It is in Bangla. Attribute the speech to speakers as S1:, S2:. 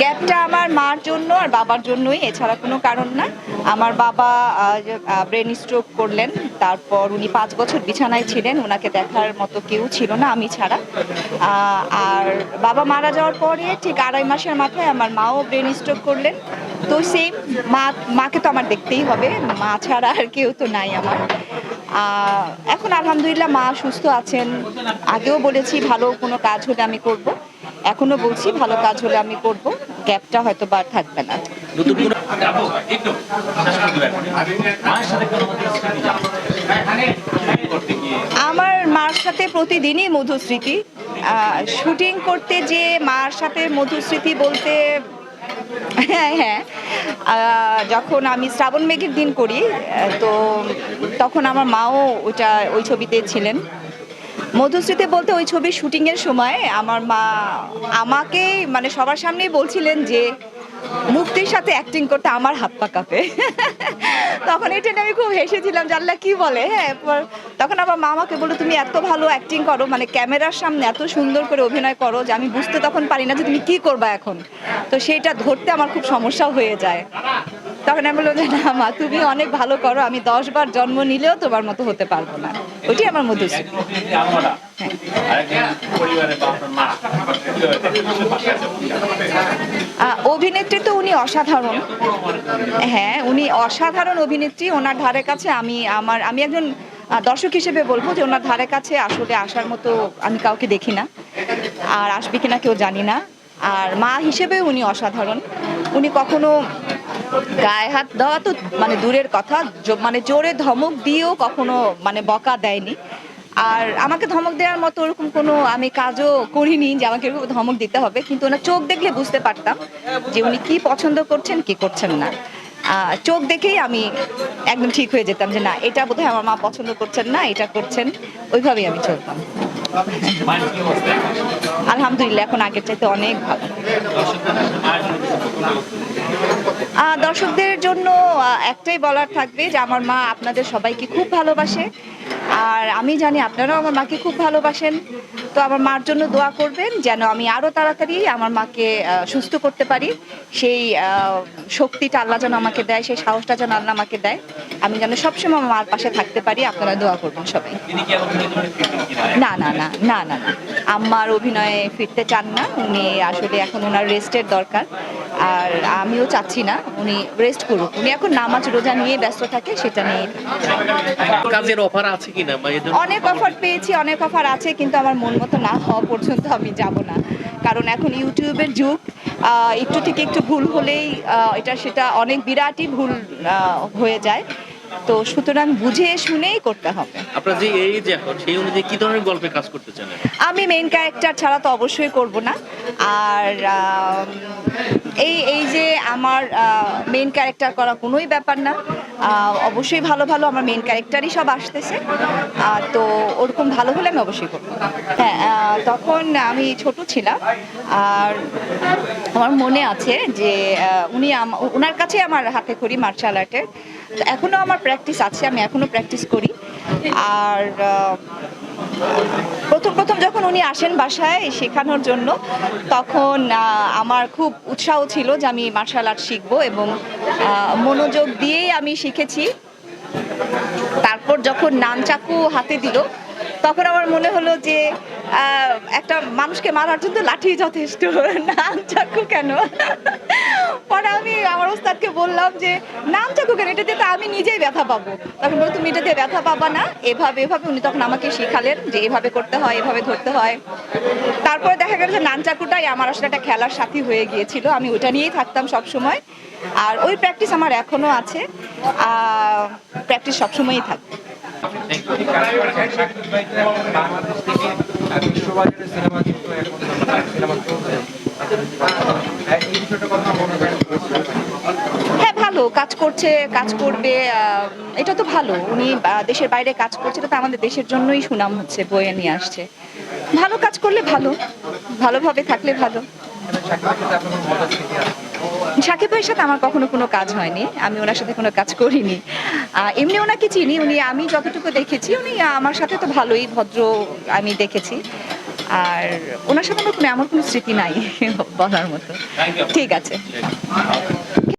S1: গ্যাপটা আমার মার জন্য আর বাবার জন্যই, এছাড়া কোনো কারণ না। আমার বাবা ব্রেন স্ট্রোক করলেন, তারপর উনি পাঁচ বছর বিছানায় ছিলেন ওনাকে দেখার মতো কেউ ছিল না, আমি ছাড়া। আর বাবা মারা যাওয়ার পরে ঠিক আড়াই মাসের মাথায় আমার মাও ব্রেন স্ট্রোক করলেন। তো সেম মা, মাকে তো আমার দেখতেই হবে, মা ছাড়া আর কেউ তো নাই আমার। এখন আলহামদুলিল্লাহ মা সুস্থ আছেন। আগেও বলেছি ভালো কোনো কাজ হলে আমি করব। এখনও বলছি ভালো কাজ হলে আমি করব। গ্যাপটা হয়তো বা থাকবে না। আমার মার সাথে প্রতিদিনই মধুস্মৃতি। শুটিং করতে যে মার সাথে মধুস্মৃতি বলতে হ্যাঁ হ্যাঁ। যখন আমি শ্রাবণ মেঘের দিন করি তো তখন আমার মাও ওটা ওই ছবিতে ছিলেন। মধুস্মৃতি বলতে ওই ছবির শুটিংয়ের সময় আমার মা আমাকে মানে সবার সামনেই বলছিলেন যে, মুক্তির সাথে অ্যাক্টিং করতে আমার হাত পা কাঁপে। তখন এটা নিয়ে আমি খুব হেসেছিলাম, জানলা কি বলে? হ্যাঁ তখন আবার মা আমাকে বলল, তুমি এত ভালো অ্যাক্টিং করো মানে ক্যামেরার সামনে এত সুন্দর করে অভিনয় করো যে আমি বুঝতে তখন পারি না যে তুমি কি করবা এখন। তো সেইটা ধরতে আমার খুব সমস্যা হয়ে যায়। তখন আমি বললাম যে, না মা, তুমি অনেক ভালো করো, আমি দশ বার জন্ম নিলেও তোমার মতো হতে পারব না। ওইটাই আমার মধুস্মৃতি
S2: একজন অভিনেত্রী
S1: তো উনি অসাধারণ। হ্যাঁ উনি অসাধারণ অভিনেত্রী। ওনার ধারে কাছে আমি, আমার, আমি একজন দর্শক হিসেবে বলব যে ওনার ধারে কাছে আসলে আসার মতো আমি কাউকে দেখি না। আর আসবে কিনা কেউ জানি না। আর মা হিসেবে উনি অসাধারণ। উনি কখনো গায়ে হাত দেওয়া তো মানে দূরের কথা মানে জোরে ধমক দিয়েও কখনো মানে বকা দেয়নি। আর আমাকে ধমক দেওয়ার মতো ওরকম কোনো আমি কাজও করিনি যে আমাকে এরকম ধমক দিতে হবে, কিন্তু ওনার চোখ দেখলে বুঝতে পারতাম যে উনি কি পছন্দ করছেন, কি করছেন না। চোখ দেখেই আমি একদম ঠিক হয়ে যেতাম যে না, এটা বোধহয় আমার মা পছন্দ করছেন না, এটা করছেন, ওইভাবেই আমি চলতাম? আলহামদুলিল্লাহ, এখন আগের চাইতে অনেক ভালো দর্শকদের জন্য একটাই বলার থাকবে যে আমার মা আপনাদের সবাইকে খুব ভালোবাসে। আর আমি জানি আপনারাও আমার মাকে খুব ভালোবাসেন। তো আমার মার জন্য দোয়া করবেন যেন আমি আরও তাড়াতাড়ি আমার মাকে সুস্থ করতে পারি। সেই শক্তিটা আল্লাহ যেন আমাকে দেয় সেই সাহসটা যেন আল্লাহ আমাকে দেয়। আমি যেন সবসময় আমার মার পাশে থাকতে পারি। আপনারা দোয়া করবেন সবাই। না না না না না না। আম্মার অভিনয়ে ফিরতে চান না। উনি আসলে এখন ওনার রেস্টের দরকার। আর আমিও চাচ্ছি না উনি রেস্ট করুক। উনি এখন নামাজ রোজা নিয়ে ব্যস্ত থাকে সেটা নিয়ে।
S3: কাজের অফার আছে কিনা
S1: অনেক অফার পেয়েছি অনেক অফার আছে কিন্তু আমার মন মতো না হওয়া পর্যন্ত আমি যাব না। কারণ এখন ইউটিউবের যুগ একটু থেকে একটু ভুল হলেই এটা সেটা অনেক বিরাটই ভুল হয়ে যায়। তো সুতরাং বুঝে শুনেই করতে হবে।
S3: আপনার যে এই যে এখন সেই অনুযায়ী কি ধরনের গল্পে কাজ করতে চান?
S1: আমি মেইন ক্যারেক্টার ছাড়া তো অবশ্যই করব না। আর এই এই যে আমার মেইন ক্যারেক্টার করা কোনোই ব্যাপার না। অবশ্যই ভালো ভালো আমার মেইন ক্যারেক্টারই সব আসতেছে। তো ওরকম ভালো হলে আমি অবশ্যই করব। হ্যাঁ তখন আমি ছোট ছিলাম। আর আমার মনে আছে যে উনি ওনার কাছে আমার হাতে করি মার্শাল আর্টের এখনও আমার প্র্যাকটিস আছে, আমি এখনও প্র্যাকটিস করি। আর প্রথম প্রথম যখন উনি আসেন বাসায় শেখানোর জন্য, তখন আমার খুব উৎসাহ ছিল যে আমি মার্শাল আর্ট শিখব এবং মনোযোগ দিয়েই আমি শিখেছি। তারপর যখন নান চাকু হাতে দিল, তখন আমার মনে হলো যে একটা মানুষকে মারার জন্য লাঠি যথেষ্ট নান চাকু কেন? পরে আমি আমার ওস্তাদকে বললাম যে, নাম চাকু কেন? এটাতে তো আমি নিজেই ব্যথা পাবো। তখন বলো তুমি এটাতে ব্যথা পাবা না। এভাবে এভাবে উনি তখন আমাকে শেখালেন যে এভাবে করতে হয়, এভাবে ধরতে হয়। তারপরে দেখা গেল যে নান চাকুটাই আমার আসলে একটা খেলার সাথী হয়ে গিয়েছিল। আমি ওটা নিয়েই থাকতাম সব সময় আর ওই প্র্যাকটিস আমার এখনও আছে। প্র্যাকটিস সবসময়ই থাকবে
S4: থেকে সিনেমা কিন্তু এখন সিনেমা চলছে। এই বিষয়টা কথা
S1: করছে কাজ করবে এটা তো ভালো। উনি দেশের বাইরে কাজ করছে, এটা তো আমাদের দেশের জন্যই সুনাম হচ্ছে বয়ে নিয়ে আসছে। ভালো কাজ করলে ভালো, ভালোভাবে থাকলে ভালো। সাকিব ভাইয়ের সাথে আমার কখনো কোনো কাজ হয়নি, আমি ওনার সাথে কোনো কাজ করিনি। এমনি ওনাকে চিনি, উনি আমি যতটুকু দেখেছি, উনি আমার সাথে তো ভালোই ভদ্র আমি দেখেছি। আর ওনার সাথে আমার কোনো এমন কোনো স্মৃতি নাই, বলার মতো। ঠিক আছে।